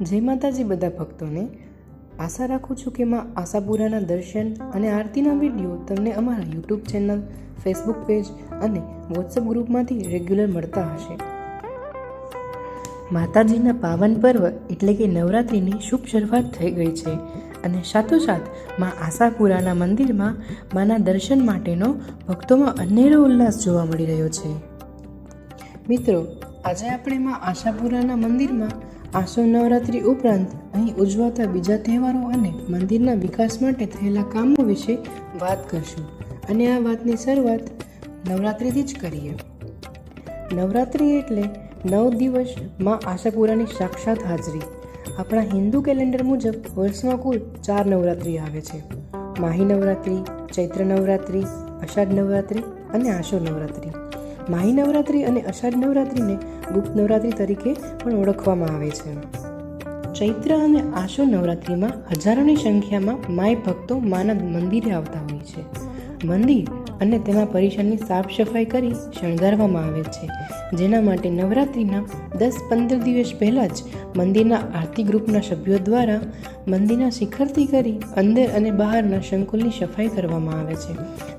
જય માતાજી બધા ભક્તોને, આશા રાખું છું કે માં આશાપુરાના દર્શન અને આરતીના વીડિયો તમને અમારા યુટ્યુબ ચેનલ, ફેસબુક પેજ અને વોટ્સઅપ ગ્રુપમાંથી રેગ્યુલર મળતા હશે. માતાજીના પાવન પર્વ એટલે કે નવરાત્રિની શુભ શરૂઆત થઈ ગઈ છે અને સાથોસાથમાં આશાપુરાના મંદિરમાં માના દર્શન માટેનો ભક્તોમાં અનેરો ઉલ્લાસ જોવા મળી રહ્યો છે. મિત્રો, આજે આપણે માં આશાપુરાના મંદિરમાં આસો નવરાત્રિ ઉપરાંત અહીં ઉજવાતા બીજા તહેવારો અને મંદિરના વિકાસ માટે થયેલા કામો વિશે વાત કરશું. અને આ વાતની શરૂઆત નવરાત્રિથી જ કરીએ. નવરાત્રિ એટલે નવ દિવસમાં આશાપુરાની સાક્ષાત હાજરી. આપણા હિન્દુ કેલેન્ડર મુજબ વર્ષમાં કુલ ચાર નવરાત્રિ આવે છે. માહી નવરાત્રિ, ચૈત્ર નવરાત્રિ, અષાઢ નવરાત્રિ અને આશો નવરાત્રિ. માહી નવરાત્રિ અને અષાઢ નવરાત્રિને ગુપ્ત નવરાત્રિ તરીકે પણ ઓળખવામાં આવે છે. ચૈત્ર અને આશો નવરાત્રિમાં હજારોની સંખ્યામાં માય ભક્તો માના મંદિરે આવતા હોય છે. મંદિર અને તેના પરિસરની સાફ સફાઈ કરી શણગારવામાં આવે છે. જેના માટે નવરાત્રિના દસ પંદર દિવસ પહેલાં જ મંદિરના આરતી ગ્રુપના સભ્યો દ્વારા મંદિરના શિખરથી કરી અંદર અને બહારના સંકુલની સફાઈ કરવામાં આવે છે.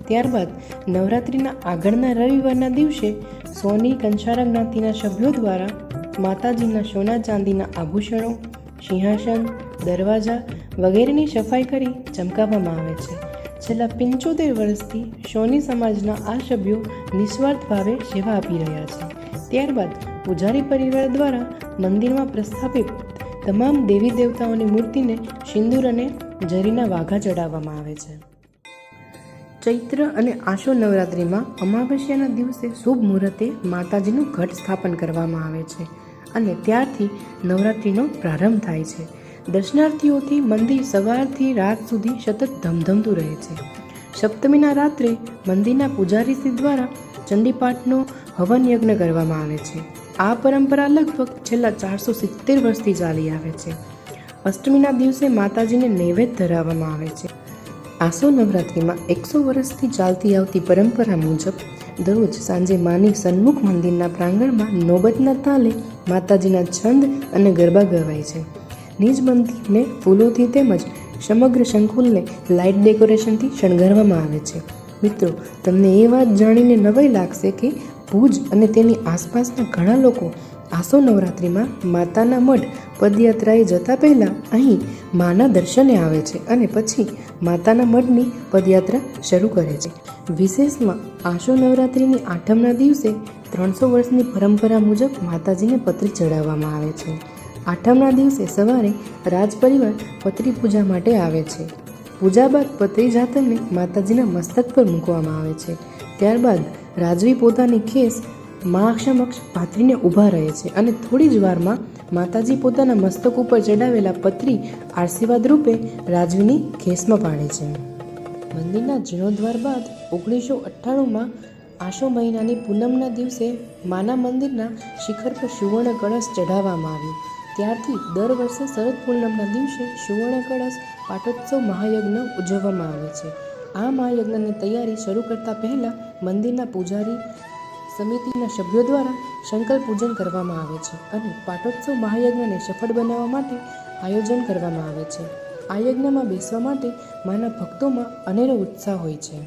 ત્યારબાદ નવરાત્રિના આગળના રવિવારના દિવસે સોની કંસારા જ્ઞાતિના સભ્યો દ્વારા માતાજીના સોના ચાંદીના આભૂષણો, સિંહાસન, દરવાજા વગેરેની સફાઈ કરી ચમકાવવામાં આવે છે. છેલ્લા પંચોતેર વર્ષથી સોની સમાજના આ સભ્યો નિસ્વાર્થ ભાવે સેવા આપી રહ્યા છે. ત્યારબાદ પૂજારી પરિવાર દ્વારા મંદિરમાં પ્રસ્થાપિત તમામ દેવી દેવતાઓની મૂર્તિને સિંદૂર અને જરીના વાઘા ચડાવવામાં આવે છે. ચૈત્ર અને આશો નવરાત્રિમાં અમાવસ્યાના દિવસે શુભ મુહૂર્તે માતાજીનું ઘટ સ્થાપન કરવામાં આવે છે અને ત્યારથી નવરાત્રિનો પ્રારંભ થાય છે. દર્શનાર્થીઓથી મંદિર સવારથી રાત સુધી સતત ધમધમતું રહે છે. સપ્તમીના રાત્રે મંદિરના પૂજારીશ્રી દ્વારા ચંડીપાઠનો હવન યજ્ઞ કરવામાં આવે છે. આ પરંપરા લગભગ છેલ્લા ચારસો સિત્તેર વર્ષથી ચાલી આવે છે. અષ્ટમીના દિવસે માતાજીને નૈવેદ્ય ધરાવવામાં આવે છે. આસો નવરાત્રિમાં એકસો વર્ષથી ચાલતી આવતી પરંપરા મુજબ દરરોજ સાંજે માની સન્મુખ મંદિરના પ્રાંગણમાં નોબતના તાલે માતાજીના છંદ અને ગરબા ગવાય છે. નિજ મંદિરને ફૂલોથી તેમજ સમગ્ર સંકુલને લાઇટ ડેકોરેશનથી શણગારવામાં આવે છે. મિત્રો, તમને એ વાત જાણીને નવાઈ લાગશે કે ભુજ અને તેની આસપાસના ઘણા લોકો આસો નવરાત્રિમાં માતાના મઢ પદયાત્રાએ જતા પહેલાં અહીં માના દર્શને આવે છે અને પછી માતાના મઢની પદયાત્રા શરૂ કરે છે. વિશેષમાં આશો નવરાત્રિની આઠમના દિવસે ત્રણસો વર્ષની પરંપરા મુજબ માતાજીને પત્રી ચડાવવામાં આવે છે. આઠમના દિવસે સવારે રાજપરિવાર પત્રી પૂજા માટે આવે છે. પૂજા બાદ પત્રી જાતરને માતાજીના મસ્તક પર મૂકવામાં આવે છે. ત્યારબાદ રાજવી પોતાની ખેસ મા સમક્ષ પાથરીને ઊભા રહે છે અને થોડી જ વારમાં માતાજી પોતાના મસ્તક ઉપર ચડાવેલા પત્રી આશીર્વાદ રૂપે રાજવીની ખેસમાં પાડે છે. મંદિરના જીર્ણોદ્વાર બાદ ઓગણીસો અઠ્ઠાણુંમાં આશો મહિનાની પૂનમના દિવસે માના મંદિરના શિખર પર સુવર્ણ કળશ ચઢાવવામાં આવ્યું. ત્યારથી દર વર્ષે શરદ પૂર્ણમના દિવસે સુવર્ણ કળશ પાટોત્સવ મહાયજ્ઞ ઉજવવામાં આવે છે. આ મહાયજ્ઞની તૈયારી શરૂ કરતા પહેલાં મંદિરના પૂજારી સમિતિના સભ્યો દ્વારા સંકલ્પ પૂજન કરવામાં આવે છે અને પાટોત્સવ મહાયજ્ઞને સફળ બનાવવા માટે આયોજન કરવામાં આવે છે. આ યજ્ઞમાં બેસવા માટે માના ભક્તોમાં અનેરો ઉત્સાહ હોય છે.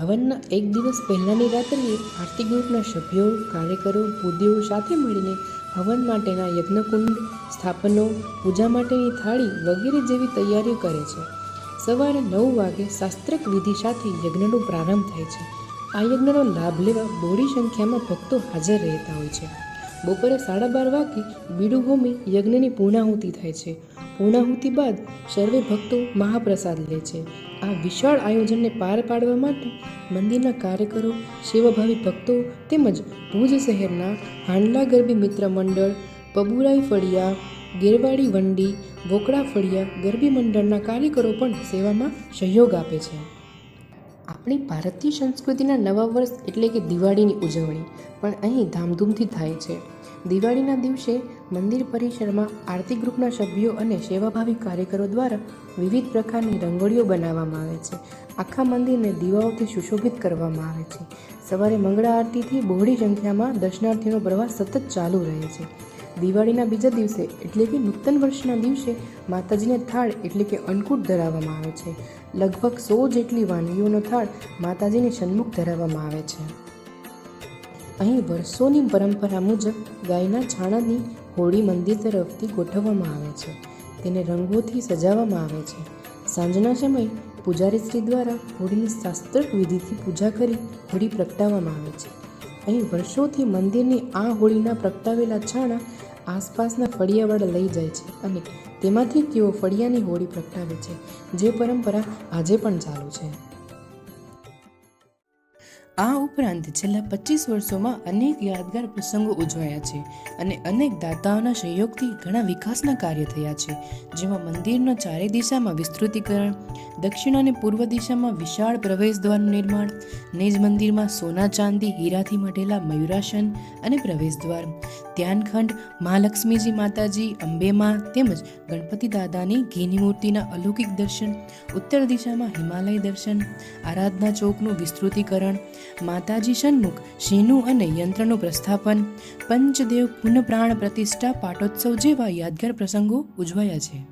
હવનના એક દિવસ પહેલાંની રાત્રિએ આરતી ગ્રુપના સભ્યો, કાર્યકરો પૂદ્યો સાથે મળીને હવન માટેના યજ્ઞકુંડ, સ્થાપનો, પૂજા માટેની થાળી વગેરે જેવી તૈયારીઓ કરે છે. સવારે નવ વાગે શાસ્ત્રક વિધિ સાથે યજ્ઞનો પ્રારંભ થાય છે. આ યજ્ઞનો લાભ લેવા બોડી સંખ્યામાં ભક્તો હાજર રહેતા હોય છે. બપોરે સાડા બાર વાગે બીડુભૂમિ યજ્ઞની પૂર્ણાહુતિ થાય છે. પૂર્ણાહુતિ બાદ સર્વે ભક્તો મહાપ્રસાદ લે છે. આ વિશાળ આયોજનને પાર પાડવા માટે મંદિરના કાર્યકરો, સેવાભાવી ભક્તો તેમજ ભુજ શહેરના હાંડલા ગરબી મિત્ર મંડળ, પબુરાઈ ફળિયા, ગેરવાડી વંડી વોકડા ફળિયા ગરબી મંડળના કાર્યકરો પણ સેવામાં સહયોગ આપે છે. આપણી ભારતીય સંસ્કૃતિના નવા વર્ષ એટલે કે દિવાળીની ઉજવણી પણ અહીં ધામધૂમથી થાય છે. દિવાળીના દિવસે મંદિર પરિસરમાં આરતી ગ્રુપના સભ્યો અને સેવાભાવી કાર્યકરો દ્વારા વિવિધ પ્રકારની રંગોળીઓ બનાવવામાં આવે છે. આખા મંદિરને દીવાઓથી સુશોભિત કરવામાં આવે છે. સવારે મંગળા આરતીથી બહોળી સંખ્યામાં દર્શનાર્થીનો પ્રવાસ સતત ચાલુ રહે છે. દિવાળીના બીજા દિવસે, એટલે કે નૂતન વર્ષના દિવસે, માતાજીને થાળ એટલે કે અન્નકૂટ ધરાવવામાં આવે છે. લગભગ સો જેટલી વાનગીઓનો થાળ માતાજીને સન્મુખ ધરાવવામાં આવે છે. અહીં વર્ષોની પરંપરા મુજબ ગાયના છાણાની હોળી મંદિર તરફથી ગોઠવવામાં આવે છે. તેને રંગોથી સજાવવામાં આવે છે. સાંજના સમયે પૂજારી શ્રી દ્વારા હોળીની શાસ્ત્રક વિધિથી પૂજા કરી હોળી પ્રગટાવવામાં આવે છે. અહીં વર્ષોથી મંદિરની આ હોળીના પ્રગટાવેલા છાણા આસપાસના ફળિયાવાળા લઈ જાય છે અને તેમાંથી તેઓ ફળિયાની હોળી પ્રગટાવે છે, જે પરંપરા આજે પણ ચાલુ છે. આ ઉપરાંત છેલ્લા પચીસ વર્ષોમાં અનેક યાદગાર પ્રસંગો ઉજવાયા છે અને અનેક દાતાઓના સહયોગથી ઘણા વિકાસના કાર્ય થયા છે, જેમાં મંદિરના ચારે દિશામાં વિસ્તૃતિકરણ, દક્ષિણ અને પૂર્વ દિશામાં વિશાળ પ્રવેશ દ્વારનું નિર્માણ, નિજ મંદિરમાં સોના ચાંદી, હીરાથી મઢેલા મયુરાસન અને પ્રવેશ દ્વાર ધ્યાનખંડ મહાલક્ષ્મીજી માતાજી અંબેમાં તેમજ ગણપતિ દાદાની ઘીની મૂર્તિના અલૌકિક દર્શન, ઉત્તર દિશામાં હિમાલય દર્શન, આરાધના ચોકનું વિસ્તૃતિકરણ, માતાજી સન્મુખ શીનું અને યંત્રનું પ્રસ્થાપન, પંચદેવ પુનઃપ્રાણ પ્રતિષ્ઠા પાટોત્સવ જેવા યાદગાર પ્રસંગો ઉજવાયા છે.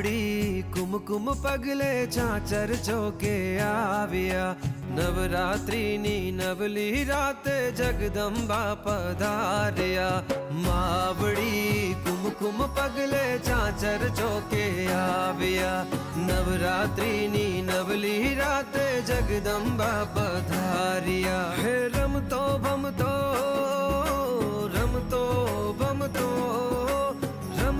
માવડી કુમકુમ પગલે ચાચર ચોકે આવ્યા. નવરાત્રિની નવલી રાતે જગદંબા પધાર્યા. માવડી કુમકુમ પગલે ચાચર ચોકે આવ્યા. નવરાત્રિની નવલી રાતે જગદંબા પધાર્યા. હે રમતો ભમતો રમતો ભમતો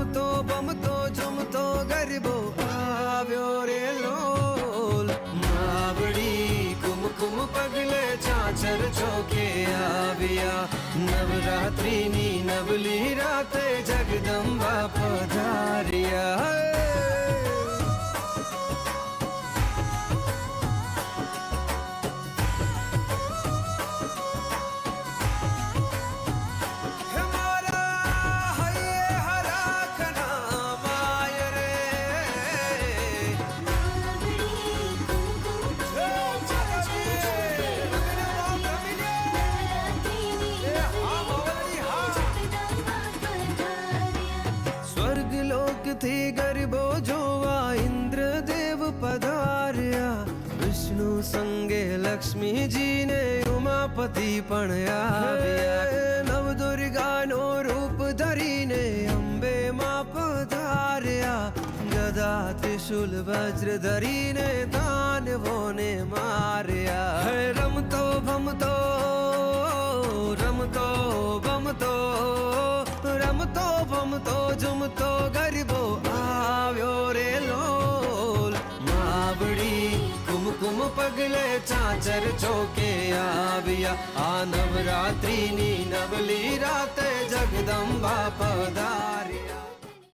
રમતો બમતો, જમતો ગરબો આવ્યો રે લોલ. માવડી કુમકુમ પગલે ચાચર ચોકે આવ્યા. નવરાત્રિની નવલી રાતે જગદંબા પધાર્યા. લક્ષ્મીજીને ઉમાપતિ પણ આવ્યા. નવદુર્ગાનો રૂપ ધરીને અંબે માં પધાર્યા ગદા ત્રિશુલ વજ્ર ધરીને દાનવોને માર્યા. રમતો ભમતો રમતો ભમતો રમતો ભમતો ઝુમતો ગરબો આવ્યો. પગલે ચાચર ચોકે આવ્યા. આ નવરાત્રિની નવલી રાતે જગદંબા પધાર